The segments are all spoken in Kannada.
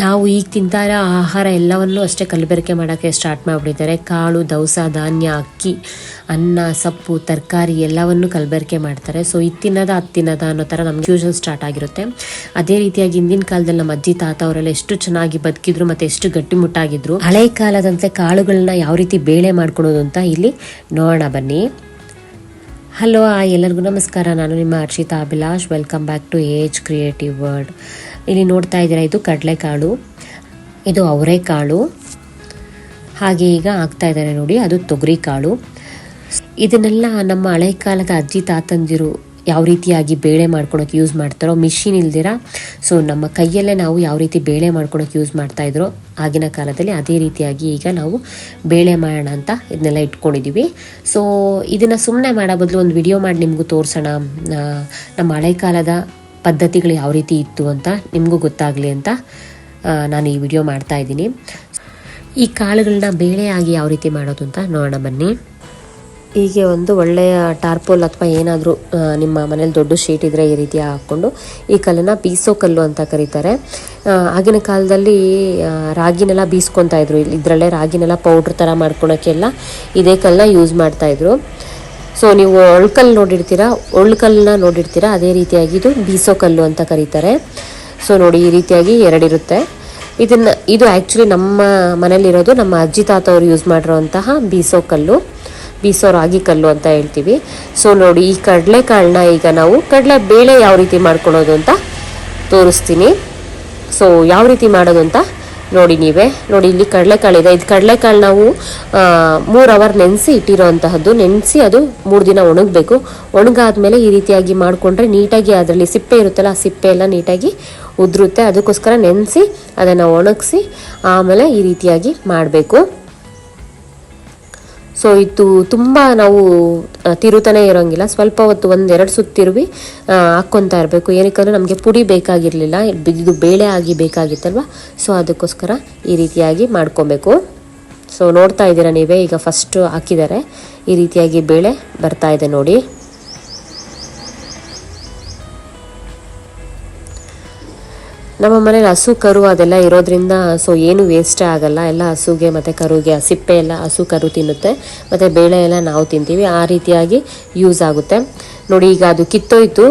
ನಾವು ಈಗ ತಿಂತಾ ಇರೋ ಆಹಾರ ಎಲ್ಲವನ್ನೂ ಅಷ್ಟೇ ಕಲಬೆರಕೆ ಮಾಡೋಕ್ಕೆ ಸ್ಟಾರ್ಟ್ ಮಾಡಿಬಿಟ್ಟಿದ್ದಾರೆ. ಕಾಳು, ದವಸ, ಧಾನ್ಯ, ಅಕ್ಕಿ, ಅನ್ನ, ಸೊಪ್ಪು, ತರಕಾರಿ ಎಲ್ಲವನ್ನು ಕಲಬೆರಕೆ ಮಾಡ್ತಾರೆ. ಸೊ ಇದು ತಿನ್ನೋದ ಅದು ತಿನ್ನೋದ ಅನ್ನೋ ಥರ ನಮ್ಗೆ ಫ್ಯೂಷನ್ ಸ್ಟಾರ್ಟ್ ಆಗಿರುತ್ತೆ. ಅದೇ ರೀತಿಯಾಗಿ ಹಿಂದಿನ ಕಾಲದಲ್ಲಿ ನಮ್ಮ ಅಜ್ಜಿ, ತಾತ ಅವರೆಲ್ಲ ಎಷ್ಟು ಚೆನ್ನಾಗಿ ಬದುಕಿದ್ರು ಮತ್ತು ಎಷ್ಟು ಗಟ್ಟಿಮುಟ್ಟಾಗಿದ್ರು ಹಳೆ ಕಾಲದಂತೆ ಕಾಳುಗಳನ್ನ ಯಾವ ರೀತಿ ಬೇಳೆ ಮಾಡ್ಕೊಳೋದು ಅಂತ ಇಲ್ಲಿ ನೋಡೋಣ ಬನ್ನಿ. ಹಲೋ ಎಲ್ಲರಿಗೂ ನಮಸ್ಕಾರ. ನಾನು ನಿಮ್ಮ Harshitha Abhilash. Welcome back to age creative word ಇಲ್ಲಿ ನೋಡ್ತಾ ಇದ್ದೀರಾ, ಇದು ಕಡಲೆಕಾಳು, ಇದು ಅವರೆಕಾಳು. ಹಾಗೆ ಈಗ ಆಗ್ತಾ ಇದ್ದಾರೆ ನೋಡಿ, ಅದು ತೊಗರಿ ಕಾಳು ಇದನ್ನೆಲ್ಲ ನಮ್ಮ ಹಳೆ ಕಾಲದ ಅಜ್ಜಿ ತಾತಂದಿರು ಯಾವ ರೀತಿಯಾಗಿ ಬೇಳೆ ಮಾಡ್ಕೊಳಕ್ಕೆ ಯೂಸ್ ಮಾಡ್ತಾರೋ ಮಿಷಿನ್ ಇಲ್ದಿರ ಸೊ ನಮ್ಮ ಕೈಯಲ್ಲೇ ನಾವು ಯಾವ ರೀತಿ ಬೇಳೆ ಮಾಡ್ಕೊಳಕ್ಕೆ ಯೂಸ್ ಮಾಡ್ತಾ ಇದ್ರೋ, ಆಗಿನ ಕಾಲದಲ್ಲಿ ಅದೇ ರೀತಿಯಾಗಿ ಈಗ ನಾವು ಬೇಳೆ ಮಾಡೋಣ ಅಂತ ಇದನ್ನೆಲ್ಲ ಇಟ್ಕೊಂಡಿದ್ದೀವಿ ಸೊ ಇದನ್ನು ಸುಮ್ಮನೆ ಮಾಡೋ ಬದಲು ಒಂದು ವಿಡಿಯೋ ಮಾಡಿ ನಿಮಗೂ ತೋರಿಸೋಣ. ನಮ್ಮ ಹಳೆ ಕಾಲದ ಪದ್ಧತಿಗಳು ಯಾವ ರೀತಿ ಇತ್ತು ಅಂತ ನಿಮಗೂ ಗೊತ್ತಾಗಲಿ ಅಂತ ನಾನು ಈ ವಿಡಿಯೋ ಮಾಡ್ತಾ ಇದ್ದೀನಿ. ಈ ಕಾಳುಗಳನ್ನ ಬೇಳೆಯಾಗಿ ಯಾವ ರೀತಿ ಮಾಡೋದು ಅಂತ ನೋಡೋಣ ಬನ್ನಿ. ಹೀಗೆ ಒಂದು ಒಳ್ಳೆಯ ಟಾರ್ಪೋಲ್ ಅಥವಾ ಏನಾದರೂ ನಿಮ್ಮ ಮನೇಲಿ ದೊಡ್ಡ ಶೀಟ್ ಇದ್ದರೆ ಈ ರೀತಿ ಹಾಕ್ಕೊಂಡು ಈ ಕಲ್ಲನ್ನು ಬೀಸೋ ಕಲ್ಲು ಅಂತ ಕರೀತಾರೆ. ಆಗಿನ ಕಾಲದಲ್ಲಿ ರಾಗಿನೆಲ್ಲ ಬೀಸ್ಕೊತಾ ಇದ್ರು. ಇದರಲ್ಲೇ ರಾಗಿನೆಲ್ಲ ಪೌಡ್ರ್ ಥರ ಮಾಡ್ಕೊಳೋಕ್ಕೆಲ್ಲ ಇದೇ ಕಲ್ಲನ್ನ ಯೂಸ್ ಮಾಡ್ತಾಯಿದ್ರು ಸೊ ನೀವು ಒಳ್ಕಲ್ಲು ನೋಡಿರ್ತೀರಾ ಒಳ್ಕಲ್ಲನ್ನ ನೋಡಿರ್ತೀರಾ, ಅದೇ ರೀತಿಯಾಗಿ ಇದು ಬೀಸೋ ಕಲ್ಲು ಅಂತ ಕರೀತಾರೆ. ಸೊ ನೋಡಿ ಈ ರೀತಿಯಾಗಿ ಎರಡಿರುತ್ತೆ. ಇದನ್ನ, ಇದು ಆ್ಯಕ್ಚುಲಿ ನಮ್ಮ ಮನೇಲಿರೋದು ನಮ್ಮ ಅಜ್ಜಿ ತಾತ ಅವರು ಯೂಸ್ ಮಾಡಿರೋಂತಹ ಬೀಸೋ ಕಲ್ಲು, ಬೀಸೋ ರಾಗಿ ಕಲ್ಲು ಅಂತ ಹೇಳ್ತೀವಿ. ಸೊ ನೋಡಿ ಈ ಕಡಲೆಕಾಳನ್ನ ಈಗ ನಾವು, ಕಡಲೆ ಬೇಳೆ ಯಾವ ರೀತಿ ಮಾಡ್ಕೊಳ್ಳೋದು ಅಂತ ತೋರಿಸ್ತೀನಿ. ಸೊ ಯಾವ ರೀತಿ ಮಾಡೋದು ಅಂತ ನೋಡಿ ನೀವೇ. ನೋಡಿ, ಇಲ್ಲಿ ಕಡಲೆಕಾಳಿದೆ. ಇದು ಕಡಲೆಕಾಳು ನಾವು ಮೂರು ಅವರ್ ನೆನೆಸಿ ಇಟ್ಟಿರೋಂತಹದ್ದು ನೆನೆಸಿ ಅದು ಮೂರು ದಿನ ಒಣಗಬೇಕು. ಒಣಗಾದ್ಮೇಲೆ ಈ ರೀತಿಯಾಗಿ ಮಾಡಿಕೊಂಡ್ರೆ ನೀಟಾಗಿ ಅದರಲ್ಲಿ ಸಿಪ್ಪೆ ಇರುತ್ತಲ್ಲ, ಆ ಸಿಪ್ಪೆ ಎಲ್ಲ ನೀಟಾಗಿ ಉದುರುತ್ತೆ. ಅದಕ್ಕೋಸ್ಕರ ನೆನೆಸಿ ಅದನ್ನು ಒಣಗಿಸಿ ಆಮೇಲೆ ಈ ರೀತಿಯಾಗಿ ಮಾಡಬೇಕು. ಸೊ ಇದು ತುಂಬ ನಾವು ತಿರುತನೇ ಇರೋಂಗಿಲ್ಲ. ಸ್ವಲ್ಪ ಹೊತ್ತು ಒಂದೆರಡು ಸುತ್ತು ತಿರುವಿ ಹಾಕ್ಕೊತಾ ಹಾಕ್ಕೊಂತಾ ಇರಬೇಕು. ಏನಕ್ಕಂದ್ರೆ ನಮಗೆ ಪುಡಿ ಬೇಕಾಗಿರಲಿಲ್ಲ. ಇದು ಬೇಳೆ ಆಗಿ ಬೇಕಾಗಿತ್ತಲ್ವ? ಸೊ ಅದಕ್ಕೋಸ್ಕರ ಈ ರೀತಿಯಾಗಿ ಮಾಡ್ಕೊಬೇಕು. ಸೊ ನೋಡ್ತಾ ಇದ್ದೀರಾ ನೀವೇ? ಈಗ ಫಸ್ಟು ಹಾಕಿದ್ದಾರೆ. ಈ ರೀತಿಯಾಗಿ ಬೇಳೆ ಬರ್ತಾ ಇದೆ ನೋಡಿ. ನಮ್ಮ ಮನೇಲಿ ಹಸು, ಕರು ಅದೆಲ್ಲ ಇರೋದ್ರಿಂದ ಸೊ ಏನು ವೇಸ್ಟ್ ಆಗಲ್ಲ. ಎಲ್ಲ ಹಸುಗೆ ಮತ್ತು ಕರುಗೆ, ಸಿಪ್ಪೆ ಎಲ್ಲ ಹಸು, ಕರು ತಿನ್ನುತ್ತೆ. ಮತ್ತು ಬೇಳೆ ಎಲ್ಲ ನಾವು ತಿಂತೀವಿ. ಆ ರೀತಿಯಾಗಿ ಯೂಸ್ ಆಗುತ್ತೆ. ನೋಡಿ, ಈಗ ಅದು ಕಿತ್ತೋಯ್ತು.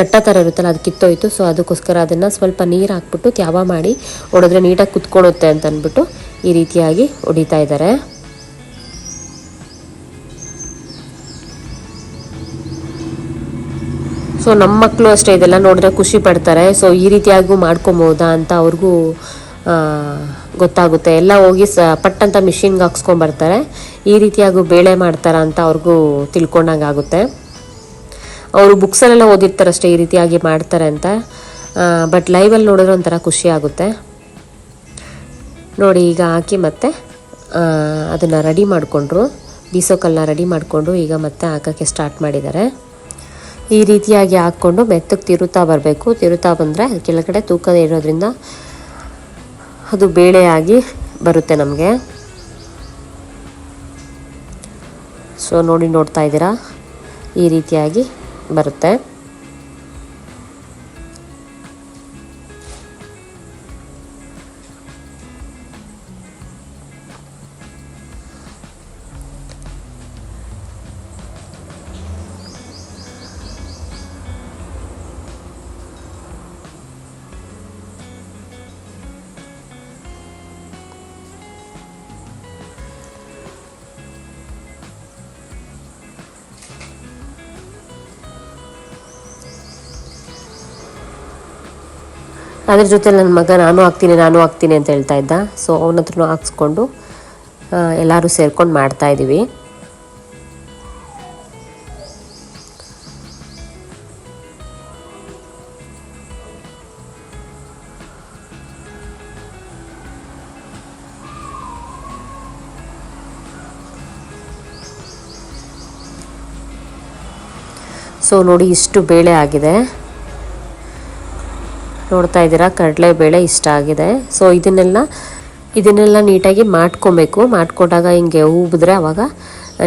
ಗಟ್ಟ ಥರ ಇರುತ್ತಲ್ಲ, ಅದು ಕಿತ್ತೋಯ್ತು. ಸೊ ಅದಕ್ಕೋಸ್ಕರ ಅದನ್ನು ಸ್ವಲ್ಪ ನೀರು ಹಾಕ್ಬಿಟ್ಟು ತ್ಯಾವ ಮಾಡಿ ಹೊಡೆದ್ರೆ ನೀಟಾಗಿ ಕುತ್ಕೊಳ್ಳುತ್ತೆ ಅಂತ ಅಂದ್ಬಿಟ್ಟು ಈ ರೀತಿಯಾಗಿ ಹೊಡಿತಾ ಇದ್ದಾರೆ. ಸೊ ನಮ್ಮ ಮಕ್ಕಳು ಅಷ್ಟೇ ಇದೆಲ್ಲ ನೋಡಿದ್ರೆ ಖುಷಿ ಪಡ್ತಾರೆ. ಸೊ ಈ ರೀತಿಯಾಗೂ ಮಾಡ್ಕೊಬೋದಾ ಅಂತ ಅವ್ರಿಗೂ ಗೊತ್ತಾಗುತ್ತೆ. ಎಲ್ಲ ಹೋಗಿ ಸ ಪಟ್ ಅಂತ ಮಿಷಿನ್ಗೆ ಹಾಕ್ಸ್ಕೊಂಬರ್ತಾರೆ ಈ ರೀತಿಯಾಗೂ ಬೇಳೆ ಮಾಡ್ತಾರ ಅಂತ ಅವ್ರಿಗೂ ತಿಳ್ಕೊಂಡಂಗಾಗುತ್ತೆ. ಅವರು ಬುಕ್ಸಲ್ಲೆಲ್ಲ ಓದಿರ್ತಾರಷ್ಟೇ ಈ ರೀತಿಯಾಗಿ ಮಾಡ್ತಾರೆ ಅಂತ. ಬಟ್ ಲೈವಲ್ಲಿ ನೋಡಿದ್ರೆ ಒಂಥರ ಖುಷಿ ಆಗುತ್ತೆ. ನೋಡಿ, ಈಗ ಹಾಕಿ ಮತ್ತೆ ಅದನ್ನು ರೆಡಿ ಮಾಡಿಕೊಂಡ್ರು. ಬೀಸೋಕಲ್ಲನ್ನ ರೆಡಿ ಮಾಡಿಕೊಂಡು ಈಗ ಮತ್ತೆ ಹಾಕೋಕ್ಕೆ ಸ್ಟಾರ್ಟ್ ಮಾಡಿದ್ದಾರೆ. ಈ ರೀತಿಯಾಗಿ ಹಾಕ್ಕೊಂಡು ಮೆತ್ತಗೆ ತಿರುತ್ತಾ ಬರಬೇಕು. ತಿರುತ್ತಾ ಬಂದರೆ ಕೆಳಗಡೆ ತೂಕ ಇರೋದ್ರಿಂದ ಅದು ಬೇಳೆಯಾಗಿ ಬರುತ್ತೆ ನಮಗೆ. ಸೊ ನೋಡಿ, ನೋಡ್ತಾ ಇದ್ದೀರಾ? ಈ ರೀತಿಯಾಗಿ ಬರುತ್ತೆ. ಅದ್ರ ಜೊತೆ ನನ್ನ ಮಗ ನಾನು ಹಾಕ್ತೀನಿ ನಾನು ಹಾಕ್ತೀನಿ ಅಂತ ಹೇಳ್ತಾ ಇದ್ದ. ಸೊ ಅವನ ಹತ್ರನೂ ಹಾಕ್ಸ್ಕೊಂಡು ಎಲ್ಲರೂ ಸೇರ್ಕೊಂಡು ಮಾಡ್ತಾ ಇದ್ದೀವಿ ಸೊ ನೋಡಿ ಇಷ್ಟು ಬೇಳೆ ಆಗಿದೆ. ನೋಡ್ತಾ ಇದ್ದೀರಾ? ಕಡಲೆಬೇಳೆ ಇಷ್ಟ ಆಗಿದೆ. ಸೊ ಇದನ್ನೆಲ್ಲ ಇದನ್ನೆಲ್ಲ ನೀಟಾಗಿ ಮಾಡ್ಕೊಬೇಕು. ಮಾಡ್ಕೊಂಡಾಗ ಹಿಂಗೆ ಉಬ್ಬಿದ್ರೆ ಅವಾಗ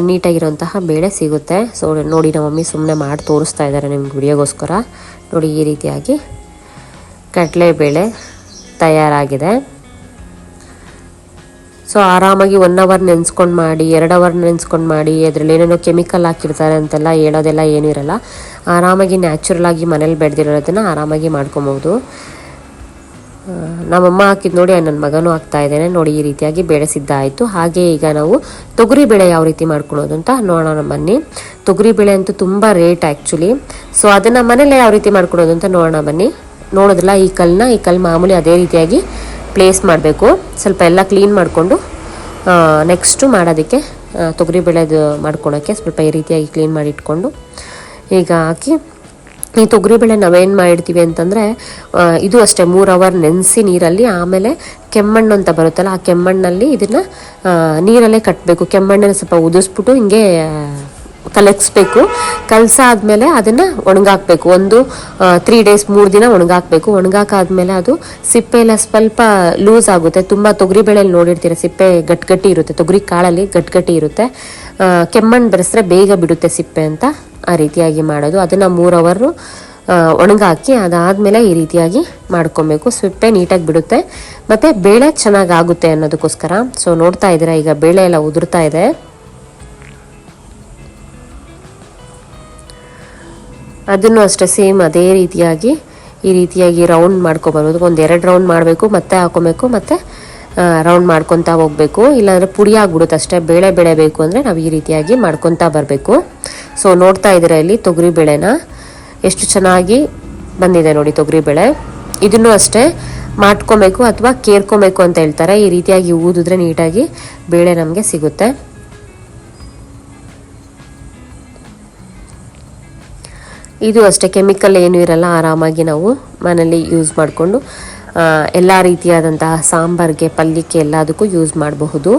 ನೀಟಾಗಿರುವಂತಹ ಬೇಳೆ ಸಿಗುತ್ತೆ. ಸೊ ನೋಡಿ ನಮ್ಮ ಮಮ್ಮಿ ಸುಮ್ಮನೆ ಮಾಡಿ ತೋರಿಸ್ತಾ ಇದ್ದಾರೆ ನಿಮ್ಗೆ ವಿಡಿಯೋಗೋಸ್ಕರ. ನೋಡಿ ಈ ರೀತಿಯಾಗಿ ಕಡಲೆಬೇಳೆ ತಯಾರಾಗಿದೆ. ಸೊ ಆರಾಮಾಗಿ ಒನ್ ಅವರ್ ನೆನೆಸ್ಕೊಂಡು ಮಾಡಿ, ಎರಡು ಅವರ್ ನೆನೆಸ್ಕೊಂಡು ಮಾಡಿ, ಅದರಲ್ಲಿ ಏನೇನೋ ಕೆಮಿಕಲ್ ಹಾಕಿರ್ತಾರೆ ಅಂತೆಲ್ಲ ಹೇಳೋದೆಲ್ಲ ಏನಿರಲ್ಲ ಆರಾಮಾಗಿ ನ್ಯಾಚುರಲ್ ಆಗಿ ಮನೇಲಿ ಬೆಳೆದಿರೋದನ್ನು ಆರಾಮಾಗಿ ಮಾಡ್ಕೊಬೋದು. ನಮ್ಮಮ್ಮ ಹಾಕಿದ್ ನೋಡಿ ನನ್ನ ಮಗನೂ ಹಾಕ್ತಾ ಇದ್ದೇನೆ. ನೋಡಿ, ಈ ರೀತಿಯಾಗಿ ಬೇಳೆ ಸಿದ್ಧ ಆಯಿತು. ಹಾಗೆ ಈಗ ನಾವು ತೊಗರಿ ಬೇಳೆ ಯಾವ ರೀತಿ ಮಾಡ್ಕೊಳೋದು ಅಂತ ನೋಡೋಣ ಬನ್ನಿ. ತೊಗರಿ ಬೇಳೆ ಅಂತೂ ತುಂಬ ರೇಟ್ ಆ್ಯಕ್ಚುಲಿ ಸೊ ಅದನ್ನು ಮನೇಲೆ ಯಾವ ರೀತಿ ಮಾಡ್ಕೊಳೋದು ಅಂತ ನೋಡೋಣ ಬನ್ನಿ. ನೋಡೋದಿಲ್ಲ ಈ ಕಲ್ಲನ್ನ ಈ ಕಲ್ಲು ಮಾಮೂಲಿ ಅದೇ ರೀತಿಯಾಗಿ ಪ್ಲೇಸ್ ಮಾಡಬೇಕು. ಸ್ವಲ್ಪ ಎಲ್ಲ ಕ್ಲೀನ್ ಮಾಡಿಕೊಂಡು ನೆಕ್ಸ್ಟು ಮಾಡೋದಕ್ಕೆ ತೊಗರಿ ಬೇಳೆದು ಮಾಡ್ಕೊಳೋಕ್ಕೆ ಸ್ವಲ್ಪ ಈ ರೀತಿಯಾಗಿ ಕ್ಲೀನ್ ಮಾಡಿ ಇಟ್ಕೊಂಡು, ಈಗ ಹಾಕಿ, ಈ ತೊಗರಿಬೇಳೆ ನಾವೇನು ಮಾಡಿರ್ತೀವಿ ಅಂತಂದರೆ ಇದು ಅಷ್ಟೇ ಮೂರು ಅವರ್ ನೆನೆಸಿ ನೀರಲ್ಲಿ ಆಮೇಲೆ ಕೆಮ್ಮಣ್ಣು ಅಂತ ಬರುತ್ತಲ್ಲ, ಆ ಕೆಮ್ಮಣ್ಣಲ್ಲಿ ಇದನ್ನು ನೀರಲ್ಲೇ ಕಟ್ಟಬೇಕು ಕೆಮ್ಮಣ್ಣನ್ನು ಸ್ವಲ್ಪ ಉದಿಸ್ಬಿಟ್ಟು ಹಿಂಗೆ ಕಲಗಿಸ್ಬೇಕು ಕಲಸಾದ್ಮೇಲೆ ಅದನ್ನು ಒಣಗಾಕ್ಬೇಕು. ಒಂದು ತ್ರೀ ಡೇಸ್ ಮೂರು ದಿನ ಒಣಗಾಕಬೇಕು. ಒಣಗಾಕಾದ್ಮೇಲೆ ಅದು ಸಿಪ್ಪೆ ಎಲ್ಲ ಸ್ವಲ್ಪ ಲೂಸ್ ಆಗುತ್ತೆ. ತುಂಬ ತೊಗರಿ ಬೆಳೆಯಲ್ಲಿ ನೋಡಿರ್ತೀರ, ಸಿಪ್ಪೆ ಗಟ್ಟಿ ಇರುತ್ತೆ. ತೊಗರಿ ಕಾಳಲ್ಲಿ ಗಟ್ಟಿ ಇರುತ್ತೆ. ಕೆಮ್ಮಣ್ಣು ಬೆರೆಸಿದ್ರೆ ಬೇಗ ಬಿಡುತ್ತೆ ಸಿಪ್ಪೆ ಅಂತ ಆ ರೀತಿಯಾಗಿ ಮಾಡೋದು. ಅದನ್ನು ಮೂರು ಅವರು ಒಣಗಾಕಿ ಅದಾದ್ಮೇಲೆ ಈ ರೀತಿಯಾಗಿ ಮಾಡ್ಕೊಬೇಕು. ಸಿಪ್ಪೆ ನೀಟಾಗಿ ಬಿಡುತ್ತೆ. ಮತ್ತು ಬೇಳೆ ಚೆನ್ನಾಗಿ ಆಗುತ್ತೆ ಅನ್ನೋದಕ್ಕೋಸ್ಕರ. ಸೊ ನೋಡ್ತಾ ಇದ್ದೀರಾ, ಈಗ ಬೇಳೆ ಎಲ್ಲ ಉದುರ್ತಾ ಇದೆ. ಅದನ್ನು ಅಷ್ಟೇ ಸೇಮ್ ಅದೇ ರೀತಿಯಾಗಿ ಈ ರೀತಿಯಾಗಿ ರೌಂಡ್ ಮಾಡ್ಕೊಬರ್ಬೋದು ಒಂದು ಎರಡು ರೌಂಡ್ ಮಾಡಬೇಕು, ಮತ್ತೆ ಹಾಕೊಬೇಕು, ಮತ್ತೆ ರೌಂಡ್ ಮಾಡ್ಕೊತಾ ಹೋಗಬೇಕು. ಇಲ್ಲಾಂದರೆ ಪುಡಿ ಆಗ್ಬಿಡುತ್ತೆ ಅಷ್ಟೇ. ಬೇಳೆ ಬೇಳೆ ಬೇಕು ಅಂದರೆ ನಾವು ಈ ರೀತಿಯಾಗಿ ಮಾಡ್ಕೊತಾ ಬರಬೇಕು. ಸೊ ನೋಡ್ತಾ ಇದ್ದೀರಾ ಇಲ್ಲಿ ತೊಗರಿ ಬೇಳೆನ? ಎಷ್ಟು ಚೆನ್ನಾಗಿ ಬಂದಿದೆ ನೋಡಿ ತೊಗರಿ ಬೇಳೆ. ಇದನ್ನು ಅಷ್ಟೇ ಮಾಡ್ಕೊಬೇಕು ಅಥವಾ ಕೇರ್ಕೊಬೇಕು ಅಂತ ಹೇಳ್ತಾರೆ. ಈ ರೀತಿಯಾಗಿ ಊದಿದ್ರೆ ನೀಟಾಗಿ ಬೇಳೆ ನಮಗೆ ಸಿಗುತ್ತೆ. ಇದು ಅಷ್ಟೇ ಕೆಮಿಕಲ್ ಏನೂ ಇರಲ್ಲ, ಆರಾಮಾಗಿ ನಾವು ಮನೇಲಿ ಯೂಸ್ ಮಾಡಿಕೊಂಡು ಎಲ್ಲ ರೀತಿಯಾದಂತಹ ಸಾಂಬಾರ್ಗೆ, ಪಲ್ಯಕ್ಕೆ ಎಲ್ಲದಕ್ಕೂ ಯೂಸ್ ಮಾಡಬಹುದು.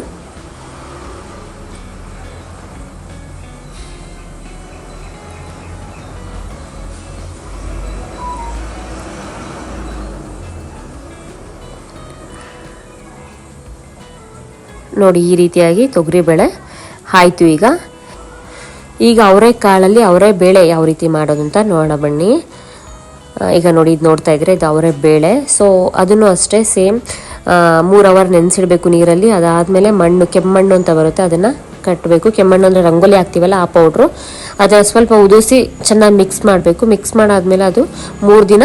ನೋಡಿ, ಈ ರೀತಿಯಾಗಿ ತೊಗರಿಬೇಳೆ ಆಯಿತು ಈಗ. ಈಗ ಅವರೇ ಕಾಳಲ್ಲಿ ಅವರೇ ಬೇಳೆ ಯಾವ ರೀತಿ ಮಾಡೋದು ಅಂತ ನೋಡೋಣ ಬನ್ನಿ. ಈಗ ನೋಡಿ ಇದು ನೋಡ್ತಾ ಇದ್ರೆ ಇದು ಅವರೇ ಬೇಳೆ. ಸೊ ಅದನ್ನು ಅಷ್ಟೇ ಸೇಮ್ ಮೂರು ಅವರ್ ನೆನೆಸಿಡ್ಬೇಕು ನೀರಲ್ಲಿ. ಅದಾದಮೇಲೆ ಮಣ್ಣು, ಕೆಮ್ಮಣ್ಣು ಅಂತ ಬರುತ್ತೆ, ಅದನ್ನು ಕಟ್ಟಬೇಕು ಕೆಮ್ಮಣ್ಣು ಅಂದರೆ ರಂಗೋಲಿ ಹಾಕ್ತೀವಲ್ಲ, ಆ ಪೌಡ್ರು ಅದನ್ನು ಸ್ವಲ್ಪ ಉದಿಸಿ ಚೆನ್ನಾಗಿ ಮಿಕ್ಸ್ ಮಾಡಬೇಕು. ಮಿಕ್ಸ್ ಮಾಡಾದ್ಮೇಲೆ ಅದು ಮೂರು ದಿನ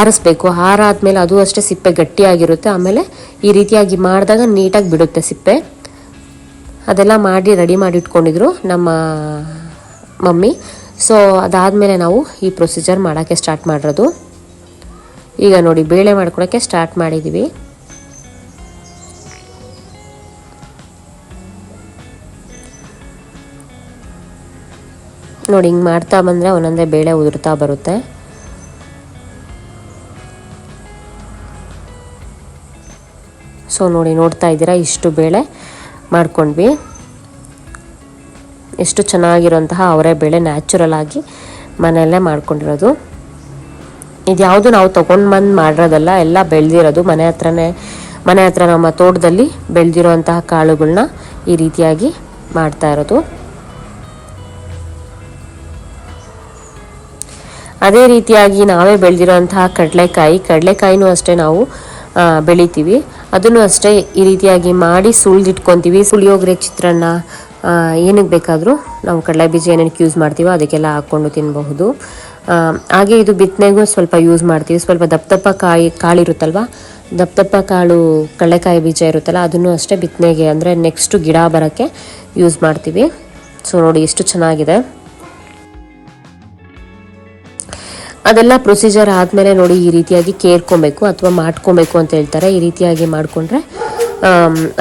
ಆರಿಸ್ಬೇಕು. ಆರಾದ್ಮೇಲೆ ಅದು ಅಷ್ಟೇ ಸಿಪ್ಪೆ ಗಟ್ಟಿಯಾಗಿರುತ್ತೆ. ಆಮೇಲೆ ಈ ರೀತಿಯಾಗಿ ಮಾಡಿದಾಗ ನೀಟಾಗಿ ಬಿಡುತ್ತೆ ಸಿಪ್ಪೆ. ಅದೆಲ್ಲ ಮಾಡಿ ರೆಡಿ ಮಾಡಿ ಇಟ್ಕೊಂಡಿದ್ರು ನಮ್ಮ ಮಮ್ಮಿ. ಸೊ ಅದಾದಮೇಲೆ ನಾವು ಈ ಪ್ರೊಸೀಜರ್ ಮಾಡೋಕ್ಕೆ ಸ್ಟಾರ್ಟ್ ಮಾಡಿರೋದು. ಈಗ ನೋಡಿ, ಬೇಳೆ ಮಾಡ್ಕೊಳಕ್ಕೆ ಸ್ಟಾರ್ಟ್ ಮಾಡಿದ್ದೀವಿ ನೋಡಿ, ಹಿಂಗೆ ಮಾಡ್ತಾ ಬಂದರೆ ಒಂದೊಂದೇ ಬೇಳೆ ಉದುರ್ತಾ ಬರುತ್ತೆ. ಸೊ ನೋಡಿ, ನೋಡ್ತಾ ಇದ್ದೀರಾ ಇಷ್ಟು ಬೇಳೆ. ಮಾಡ್ಕೊಂಡ್ವಿ. ಎಷ್ಟು ಚೆನ್ನಾಗಿರುವಂತಹ ಅವರೇ ಬೆಳೆ ನ್ಯಾಚುರಲ್ ಆಗಿ ಮನೆಯಲ್ಲೇ ಮಾಡ್ಕೊಂಡಿರೋದು. ಇದ್ಯಾವುದು ನಾವು ತೊಗೊಂಡು ಬಂದು ಮಾಡಿರೋದಲ್ಲ, ಎಲ್ಲ ಬೆಳೆದಿರೋದು. ಮನೆ ಹತ್ರನೇ, ಮನೆ ಹತ್ರ ನಮ್ಮ ತೋಟದಲ್ಲಿ ಬೆಳೆದಿರೋಂತಹ ಕಾಳುಗಳನ್ನ ಈ ರೀತಿಯಾಗಿ ಮಾಡ್ತಾ ಇರೋದು. ಅದೇ ರೀತಿಯಾಗಿ ನಾವೇ ಬೆಳೆದಿರೋಂತಹ ಕಡಲೆಕಾಯಿ, ಕಡಲೆಕಾಯಿನೂ ಅಷ್ಟೇ ನಾವು ಬೆಳಿತೀವಿ. ಅದನ್ನು ಅಷ್ಟೇ ಈ ರೀತಿಯಾಗಿ ಮಾಡಿ ಸುಳ್ದಿಟ್ಕೊತೀವಿ ಸುಳಿಯೋಗ್ರೆ ಚಿತ್ರಾನ್ನ ಏನಕ್ಕೆ ಬೇಕಾದರೂ ನಾವು ಕಡಲೆ ಬೀಜ ಏನೇನಕ್ಕೆ ಯೂಸ್ ಮಾಡ್ತೀವೋ ಅದಕ್ಕೆಲ್ಲ ಹಾಕ್ಕೊಂಡು ತಿನ್ನಬಹುದು ಹಾಗೆ ಇದು ಬಿತ್ತನೆಗೂ ಸ್ವಲ್ಪ ಯೂಸ್ ಮಾಡ್ತೀವಿ. ಸ್ವಲ್ಪ ದಪ್ಪ ದಪ್ಪ ಕಾಯಿ ಕಾಳಿರುತ್ತಲ್ವ ದಪ್ಪ ದಪ್ಪ ಕಾಳು, ಕಡಲೆಕಾಯಿ ಬೀಜ ಇರುತ್ತಲ್ಲ, ಅದನ್ನು ಅಷ್ಟೇ ಬಿತ್ತನೆಗೆ ಅಂದರೆ ನೆಕ್ಸ್ಟು ಗಿಡ ಬರೋಕ್ಕೆ ಯೂಸ್ ಮಾಡ್ತೀವಿ. ಸೊ ನೋಡಿ ಎಷ್ಟು ಚೆನ್ನಾಗಿದೆ. ಅದೆಲ್ಲ ಪ್ರೊಸೀಜರ್ ಆದಮೇಲೆ ನೋಡಿ ಈ ರೀತಿಯಾಗಿ ಕೇರ್ಕೊಬೇಕು ಅಥವಾ ಮಾಡ್ಕೊಬೇಕು ಅಂತ ಹೇಳ್ತಾರೆ. ಈ ರೀತಿಯಾಗಿ ಮಾಡಿಕೊಂಡ್ರೆ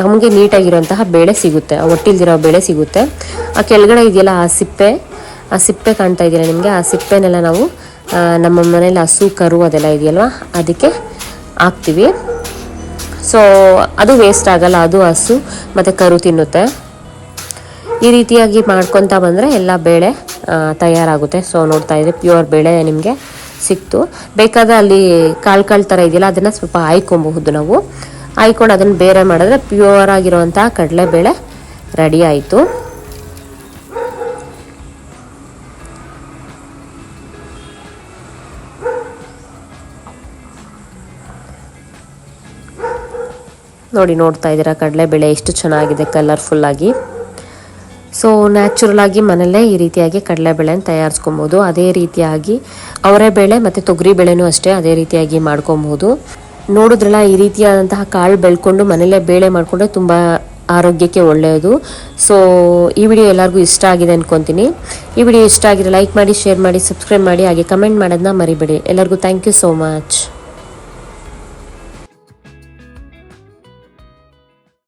ನಮಗೆ ನೀಟಾಗಿರುವಂತಹ ಬೇಳೆ ಸಿಗುತ್ತೆ. ಒಟ್ಟಿಲ್ದಿರೋ ಬೇಳೆ ಸಿಗುತ್ತೆ. ಆ ಕೆಳಗಡೆ ಇದೆಯಲ್ಲ, ಆ ಸಿಪ್ಪೆ ಆ ಸಿಪ್ಪೆ ಕಾಣ್ತಾ ಇದೆಯಲ್ಲ ನಿಮಗೆ, ಆ ಸಿಪ್ಪೆನೆಲ್ಲ ನಾವು ನಮ್ಮ ಮನೇಲಿ ಹಸು, ಕರು ಅದೆಲ್ಲ ಇದೆಯಲ್ವ, ಅದಕ್ಕೆ ಹಾಕ್ತೀವಿ. ಸೊ ಅದು ವೇಸ್ಟ್ ಆಗಲ್ಲ, ಅದು ಹಸು ಮತ್ತು ಕರು ತಿನ್ನುತ್ತೆ. ಈ ರೀತಿಯಾಗಿ ಮಾಡ್ಕೊತಾ ಬಂದರೆ ಎಲ್ಲ ಬೇಳೆ ತಯಾರಾಗುತ್ತೆ. ಸೊ ನೋಡ್ತಾ ಇದ್ರೆ ಪ್ಯೂರ್ ಬೇಳೆ ನಿಮಗೆ ಸಿಕ್ತು. ಬೇಕಾದ್ರೆ ಅಲ್ಲಿ ಕಾಳು ಕಾಳು ಥರ ಇದೆಯಲ್ಲ, ಅದನ್ನು ಸ್ವಲ್ಪ ಆಯ್ಕೊಬಹುದು ನಾವು. ಆಯ್ಕೊಂಡು ಅದನ್ನು ಬೇರೆ ಮಾಡಿದ್ರೆ ಪ್ಯೂರ್ ಕಡಲೆ ಕಡಲೆಬೇಳೆ ರೆಡಿ ಆಯಿತು. ನೋಡಿ, ನೋಡ್ತಾ ಇದ್ದೀರಾ ಕಡಲೆಬೇಳೆ ಎಷ್ಟು ಚೆನ್ನಾಗಿದೆ ಕಲರ್ಫುಲ್ಲಾಗಿ ಸೊ ನ್ಯಾಚುರಲ್ ಆಗಿ ಮನೆಯಲ್ಲೇ ಈ ರೀತಿಯಾಗಿ ಕಡಲೆಬೇಳೆನ ತಯಾರಿಸ್ಕೊಬೋದು. ಅದೇ ರೀತಿಯಾಗಿ ಅವರೇ ಬೇಳೆ ಮತ್ತು ತೊಗರಿ ಬೇಳೆನೂ ಅಷ್ಟೇ ಅದೇ ರೀತಿಯಾಗಿ ಮಾಡ್ಕೊಬೋದು. ನೋಡಿದ್ರಲ್ಲ, ಈ ರೀತಿಯಾದಂತಹ ಕಾಳು ಬೆಳ್ಕೊಂಡು ಮನೆಯಲ್ಲೇ ಬೇಳೆ ಮಾಡಿಕೊಂಡ್ರೆ ತುಂಬ ಆರೋಗ್ಯಕ್ಕೆ ಒಳ್ಳೆಯದು. ಸೊ ಈ ವಿಡಿಯೋ ಎಲ್ಲರಿಗೂ ಇಷ್ಟ ಆಗಿದೆ ಅನ್ಕೊತೀನಿ. ಈ ವಿಡಿಯೋ ಇಷ್ಟ ಆಗಿದೆ ಲೈಕ್ ಮಾಡಿ ಶೇರ್ ಮಾಡಿ ಸಬ್ಸ್ಕ್ರೈಬ್ ಮಾಡಿ, ಹಾಗೆ ಕಮೆಂಟ್ ಮಾಡೋದನ್ನ ಮರಿಬೇಡಿ. ಎಲ್ಲರಿಗೂ ಥ್ಯಾಂಕ್ ಯು ಸೋ ಮಚ್